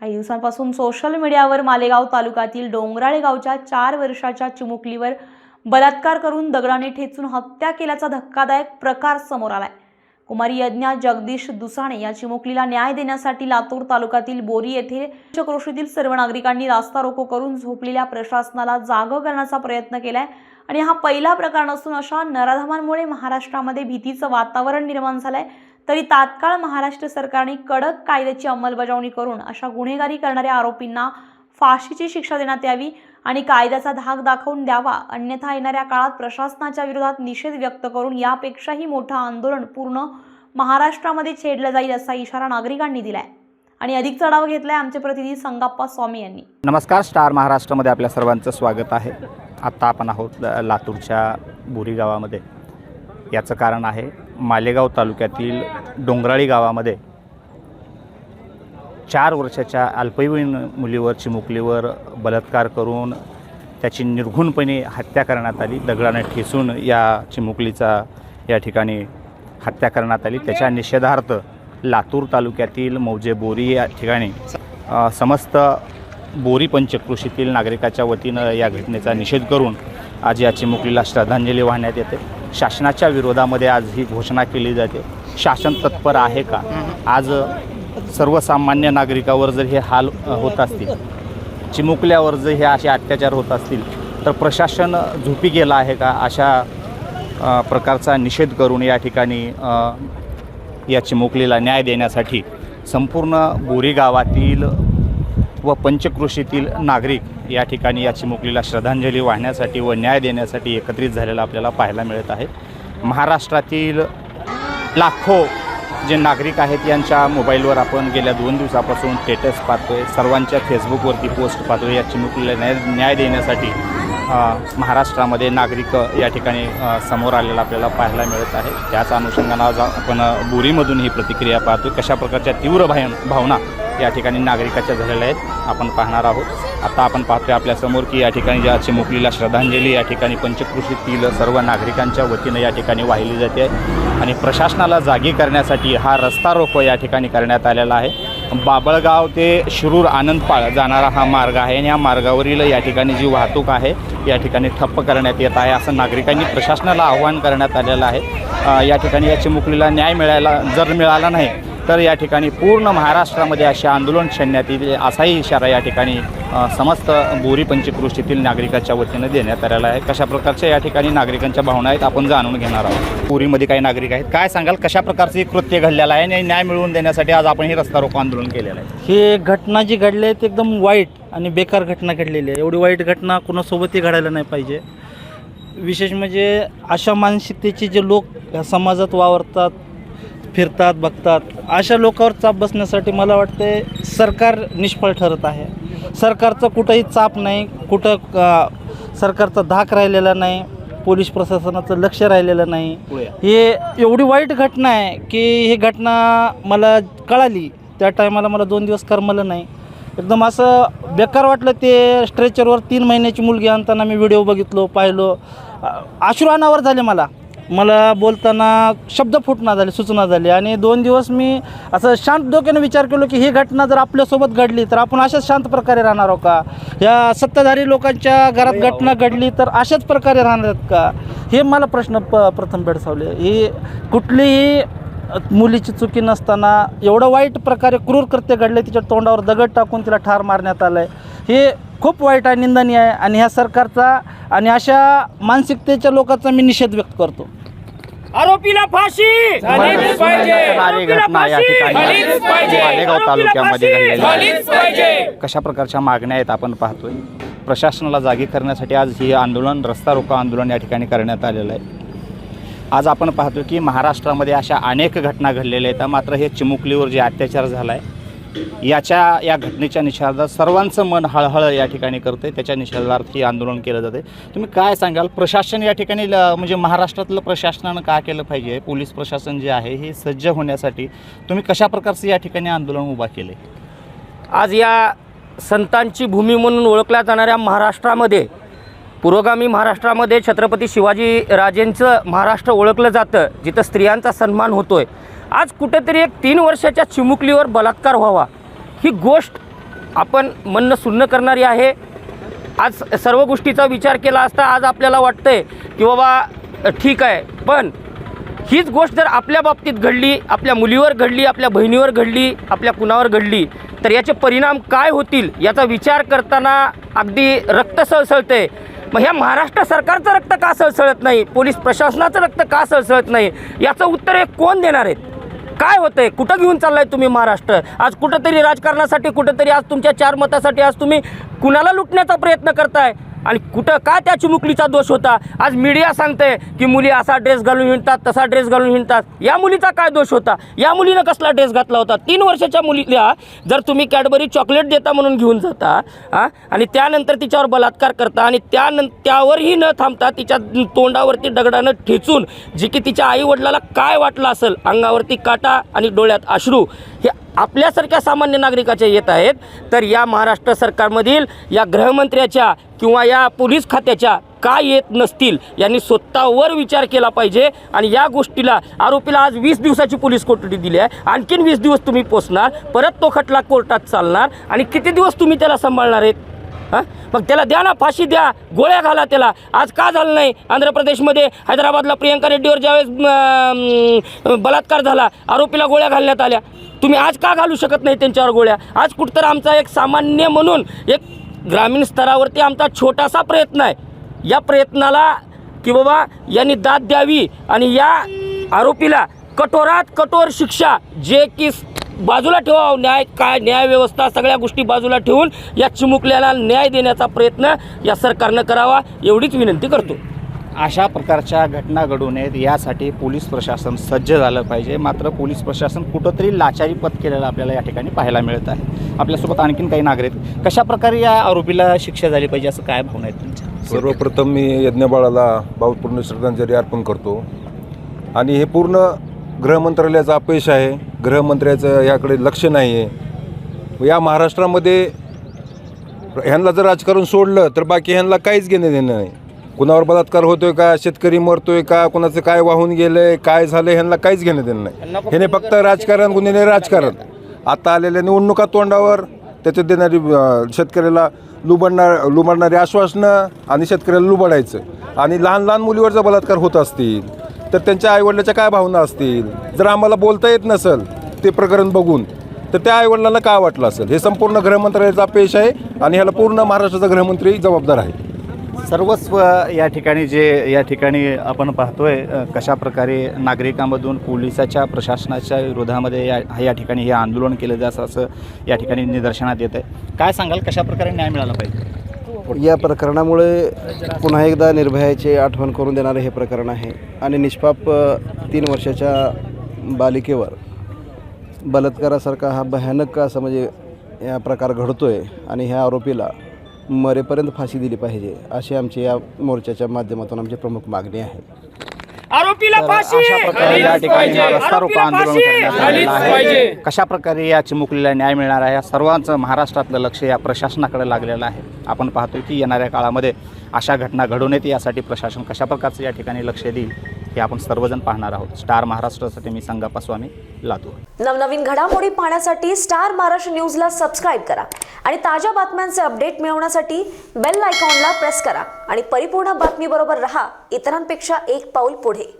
काही दिवसांपासून सोशल मीडियावर मालेगाव तालुक्यातील डोंगराळे गावच्या चार वर्षाच्या चिमुकलीवर बलात्कार करून दगडाने ठेचून हत्या केल्याचा धक्कादायक प्रकार समोर आलाय. कुमारी यज्ञा जगदीश दुसाणे या चिमुकलीला न्याय देण्यासाठी लातूर तालुक्यातील बोरी येथे पंचक्रोशीतील सर्व नागरिकांनी रास्ता रोको करून झोपलेल्या प्रशासनाला जागं करण्याचा प्रयत्न केलाय आणि हा पहिला प्रकार नसून अशा नराधमांमुळे महाराष्ट्रामध्ये भीतीचं वातावरण निर्माण झालंय. तरी तात्काळ महाराष्ट्र सरकारने कडक कायद्याची अंमलबजावणी करून अशा गुन्हेगारी करणाऱ्या आरोपींना फाशीची शिक्षा देण्यात यावी आणि कायद्याचा धाक दाखवून द्यावा. अन्यथा येणाऱ्या काळात प्रशासनाच्या विरोधात निषेध व्यक्त करून यापेक्षाही मोठं आंदोलन पूर्ण महाराष्ट्रामध्ये छेडलं जाईल असा इशारा नागरिकांनी दिलाय. आणि अधिक चढावा घेतलाय आमचे प्रतिनिधी संगाप्पा स्वामी यांनी. नमस्कार स्टार महाराष्ट्रामध्ये आपल्या सर्वांचं स्वागत आहे. आत्ता आपण आहोत ल- लातूरच्या बोरी गावामध्ये. याचं कारण आहे मालेगाव तालुक्यातील डोंगराळी गावामध्ये चार वर्षाच्या अल्पवयीन मुलीवर चिमुकलीवर बलात्कार करून त्याची निर्घुणपणे हत्या करण्यात आली. दगडाने ठेसून या चिमुकलीचा या ठिकाणी हत्या करण्यात आली. त्याच्या निषेधार्थ लातूर तालुक्यातील मौजे बोरी या ठिकाणी समस्त बोरी पंचकृषीतील नागरिकाच्या वतीनं या घटनेचा निषेध करून आज या चिमुकलीला श्रद्धांजली वाहण्यात येते. शासनाच्या विरोधामध्ये आज ही घोषणा केली जाते. शासन तत्पर आहे का? आज सर्वसामान्य नागरिकावर जर हे हाल होत असतील चिमुकल्यावर जर हे असे अत्याचार होत असतील तर प्रशासन झोपी गेलं आहे का? अशा प्रकारचा निषेध करून या ठिकाणी या चिमुकलीला न्याय देण्यासाठी संपूर्ण बोरी गावातील व पंचकृषीतील नागरिक या ठिकाणी या चिमुकलीला श्रद्धांजली वाहण्यासाठी व न्याय देण्यासाठी एकत्रित झालेला आपल्याला पाहायला मिळत आहे. महाराष्ट्रातील लाखो जे नागरिक आहेत यांच्या मोबाईलवर आपण गेल्या दोन दिवसापासून स्टेटस पाहतोय. सर्वांच्या फेसबुकवरती पोस्ट पाहतोय. या चिमुकलीला न्याय न्याय देण्यासाठी महाराष्ट्रामध्ये नागरिक या ठिकाणी समोर आलेला आपल्याला पाहायला मिळत आहे. त्याच अनुषंगानं आज आपण बोरीमधून ही प्रतिक्रिया पाहतोय. कशा प्रकारच्या तीव्र भाय भावना या ठिकाणी नागरिकाच्या झालेल्या आहेत. आपण पाहणार आहोत. आता आपण पाहतोय आपल्यासमोर की या ठिकाणी ज्या चिमुकलीला श्रद्धांजली या ठिकाणी पंचकृषीतील सर्व नागरिकांच्या वतीनं या ठिकाणी वाहिली जाते. आणि प्रशासनाला जागी करण्यासाठी हा रस्ता रोको या ठिकाणी करण्यात आलेला आहे. बाबळगाव ते शिरूर आनंदपाळ जाणारा हा मार्ग आहे आणि या मार्गावरील या ठिकाणी जी वाहतूक आहे या ठिकाणी ठप्प करण्यात येत आहे असं नागरिकांनी प्रशासनाला आव्हान करण्यात आलेलं आहे. या ठिकाणी या चिमुकलीला न्याय मिळायला जर मिळाला नाही तर या ठिकाणी पूर्ण महाराष्ट्रामध्ये असे आंदोलन छेडण्यात येईल असाही इशारा या ठिकाणी समस्त बोरी पंचकृष्टीतील नागरिकाच्या वतीनं देण्यात आलेला आहे. कशा प्रकारच्या या ठिकाणी नागरिकांच्या भावना आहेत आपण जाणून घेणार आहोत. पुरीमध्ये काही नागरिक आहेत. काय सांगाल कशा प्रकारचे कृत्य घडलेलं आहे आणि न्याय मिळवून देण्यासाठी आज आपण हे रस्ता रोको आंदोलन केलेलं आहे? ही घटना जी घडली आहे ती एकदम वाईट आणि बेकार घटना घडलेली आहे. एवढी वाईट घटना कोणासोबतही घडायला नाही पाहिजे. विशेष म्हणजे अशा मानसिकतेचे जे लोक या समाजात वावरतात फिरतात बघतात. अशा लोकांवर चाप बसण्यासाठी मला वाटते सरकार निष्फळ ठरत आहे. सरकारचं कुठंही चाप नाही कुठं सरकारचा धाक राहिलेला नाही पोलीस प्रशासनाचं लक्ष राहिलेलं नाही. हे एवढी वाईट घटना आहे की ही घटना मला कळाली. त्या टायमाला मला दोन दिवस करमलं नाही. एकदम असं बेकार वाटलं ते स्ट्रेचरवर तीन महिन्याची मुलगी आणताना मी व्हिडिओ बघितलो पाहिलो. अश्रू अनावर झाले मला. मला बोलताना शब्द फुटना झाले सूचना झाली. आणि दोन दिवस मी असं शांत डोक्याने विचार केलो की ही घटना जर आपल्यासोबत घडली तर आपण अशाच शांत प्रकारे राहणार आहोत का? या सत्ताधारी लोकांच्या घरात घटना घडली तर अशाच प्रकारे राहणार आहेत का? हे मला प्रश्न प प्रथम भेडसावले. ही कुठलीही मुलीची चुकी नसताना एवढं वाईट प्रकारे क्रूर कृत्य घडले तिच्या तोंडावर दगड टाकून तिला ठार मारण्यात आलं आहे हे खूप वाईट आहे निंदनीय आहे आणि ह्या सरकारचा आणि अशा मानसिकतेच्या लोकांचा मी निषेध व्यक्त करतो. आरोपीला फाशी! झालीच पाहिजे! येणारी घटना या ठिकाणी. झालीच पाहिजे! मालेगाव तालुक्यामध्ये घडलेली आहे. झालीच पाहिजे! कशा प्रकारच्या मागण्या आहेत आपण पाहतोय. प्रशासनाला जागी करण्यासाठी आज ही आंदोलन रस्ता रोको आंदोलन या ठिकाणी करण्यात आलेलं आहे. आज आपण पाहतो की महाराष्ट्रामध्ये अशा अनेक घटना घडलेल्या आहेत. मात्र हे चिमुकलीवर जे अत्याचार झाला आहे याच्या या घटनेच्या निषेधार्थ सर्वांचं मन हळहळ या ठिकाणी करते त्याच्या निषेधार्थ हे आंदोलन केलं जाते तुम्ही काय सांगाल? प्रशासन या ठिकाणी ल- म्हणजे महाराष्ट्रातलं प्रशासनानं काय केलं पाहिजे? पोलीस प्रशासन जे आहे हे सज्ज होण्यासाठी तुम्ही कशा प्रकारचं या ठिकाणी आंदोलन उभा केलं आज या संतांची भूमी म्हणून ओळखल्या जाणाऱ्या महाराष्ट्रामध्ये पुरोगामी महाराष्ट्रामध्ये छत्रपती शिवाजी राजेंचं महाराष्ट्र ओळखलं जातं जिथं स्त्रियांचा सन्मान होतोय. आज कुठेतरी एक तीन वर्षाच्या चिमुकलीवर बलात्कार व्हावा. ही गोष्ट आपण म्हणणं सुन्न करणारी आहे. आज सर्व गोष्टीचा विचार केला असता आज आपल्याला वाटतंय की बाबा ठीक आहे. पण हीच गोष्ट जर आपल्या बाबतीत घडली आपल्या मुलीवर घडली आपल्या बहिणीवर घडली आपल्या कुणावर घडली तर याचे परिणाम काय होतील याचा विचार करताना अगदी रक्त सळसळते मग ह्या महाराष्ट्र सरकारचं रक्त का सळसळत नाही? पोलीस प्रशासनाचं रक्त का सळसळत नाही? याचं उत्तर हे कोण देणार आहेत? काय होतंय? कुठं घेऊन चाललाय तुम्ही महाराष्ट्र? आज कुठंतरी राजकारणासाठी कुठंतरी आज तुमच्या चार मतासाठी आज तुम्ही कुणाला लुटण्याचा प्रयत्न करताय? आणि कुठं का त्या चिमुकलीचा दोष होता? आज मीडिया सांगते की मुली असा ड्रेस घालून हिंडतात तसा ड्रेस घालून हिंडतात. या मुलीचा काय दोष होता? या मुलीनं कसला ड्रेस घातला होता? तीन वर्षाच्या मुलीला जर तुम्ही कॅडबरी चॉकलेट देता म्हणून घेऊन जाता हा आणि त्यानंतर तिच्यावर बलात्कार करता आणि त्यानं त्यावरही न थांबता तिच्या तोंडावरती दगडानं ठेचून जे की तिच्या आईवडिलाला काय वाटलं असेल अंगावरती काटा आणि डोळ्यात अश्रू हे आपल्यासारख्या सामान्य नागरिकाच्या येत आहेत. तर या महाराष्ट्र सरकारमधील या गृहमंत्र्याच्या किंवा या पोलीस खात्याच्या का येत नसतील यांनी स्वतःवर विचार केला पाहिजे. आणि या गोष्टीला आरोपीला आज वीस दिवसाची पोलीस कोठडी दिली आहे. आणखीन वीस दिवस तुम्ही पोचणार परत तो खटला कोर्टात चालणार आणि किती दिवस तुम्ही त्याला सांभाळणार आहेत? हां? मग त्याला द्या ना फाशी द्या गोळ्या घाला त्याला. आज का झालं नाही? आंध्र प्रदेशमध्ये हैदराबादला प्रियंका रेड्डीवर ज्यावेळेस बलात्कार झाला आरोपीला गोळ्या घालण्यात आल्या. तुम्ही आज का घालू शकत नाही त्यांच्यावर गोळ्या? आज कुठतर आमचा एक सामान्य म्हणून एक ग्रामीण स्तरावरती आमचा छोटासा प्रयत्न आहे. या प्रयत्नाला की बाबा यांनी दाद द्यावी आणि या आरोपीला कठोरात कठोर शिक्षा जे की बाजूला ठेवा न्याय काय न्यायव्यवस्था सगळ्या गोष्टी बाजूला ठेवून या चिमुकल्याला न्याय देण्याचा प्रयत्न या सरकारनं करावा एवढीच विनंती करतो. अशा प्रकारच्या घटना घडू नयेत यासाठी पोलीस प्रशासन सज्ज झालं पाहिजे. मात्र पोलीस प्रशासन कुठंतरी लाचारी पत केलेलं आपल्याला या ठिकाणी पाहायला मिळत आहे. आपल्यासोबत आणखीन काही नागरिक कशा प्रकारे या आरोपीला शिक्षा झाली पाहिजे असं काय भावना आहेत तुमच्या? सर्वप्रथम मी यज्ञबाळाला भावपूर्ण श्रद्धांजली अर्पण करतो. आणि हे पूर्ण गृहमंत्रालयाचं अपयश आहे. गृहमंत्र्याचं याकडे लक्ष नाही आहे या महाराष्ट्रामध्ये ह्यांना जर राजकारण सोडलं तर बाकी ह्यांना काहीच घेणं देणं नाही. कुणावर बलात्कार होतोय का शेतकरी मरतोय का कुणाचं काय वाहून गेलंय काय झालंय ह्यांना काहीच घेणं देणं नाही. ह्याने फक्त राजकारण गुन्हेने राजकारण. आता आलेल्या निवडणुका तोंडावर त्याच्यात देणारी शेतकऱ्याला लुबडणार लुबाडणारी आश्वासनं आणि शेतकऱ्याला लुबाडायचं. आणि लहान लहान मुलीवर जर बलात्कार होत असतील तर त्यांच्या आईवडिलाच्या काय भावना असतील? जर आम्हाला बोलता येत नसेल ते प्रकरण बघून तर त्या आईवडिलांना काय वाटलं असेल? हे संपूर्ण गृहमंत्रालयाचा अपयश आहे आणि ह्याला पूर्ण महाराष्ट्राचा गृहमंत्री जबाबदार आहे. सर्वस्व या ठिकाणी जे या ठिकाणी आपण पाहतोय अ, कशा प्रकारे नागरिकांमधून पोलिसाच्या प्रशासनाच्या विरोधामध्ये या या ठिकाणी हे आंदोलन केलं जात असं या ठिकाणी निदर्शनात येत आहे काय सांगाल कशा प्रकारे न्याय मिळाला पाहिजे? या प्रकरणामुळे पुन्हा एकदा निर्भयाची आठवण करून देणारं हे प्रकरण आहे. आणि निष्पाप तीन वर्षाच्या बालिकेवर बलात्कारासारखा हा भयानक असा म्हणजे या प्रकार घडतो आहे आणि ह्या आरोपीला मरेपर्यंत फाशी दिली पाहिजे अशी आमची या मोर्चाच्या माध्यमातून आमची प्रमुख मागणी आहे. आरोपीला तर अशा प्रकारे या ठिकाणी हा रस्ता रोको आंदोलन करण्यात आलेलं आहे. कशा प्रकारे या चिमुकलीला न्याय मिळणार आहे या सर्वांचं महाराष्ट्रातलं लक्ष या प्रशासनाकडे लागलेलं आहे. आपण पाहतोय की येणाऱ्या काळामध्ये अशा घटना घडू नयेत यासाठी प्रशासन कशा प्रकारचं या ठिकाणी लक्ष देईल? हे आपण सर्वजण पाहणार आहोत. स्टार महाराष्ट्रासाठी मी संगाप्पा स्वामी लातूर. नवनवीन घडामोडी पाहण्यासाठी स्टार महाराष्ट्र न्यूजला सबस्क्राईब करा आणि ताज्या बातम्यांचे अपडेट मिळवण्यासाठी बेल आयकॉनला प्रेस करा आणि परिपूर्ण बातमीबरोबर रहा इतरांपेक्षा एक पाऊल पुढे.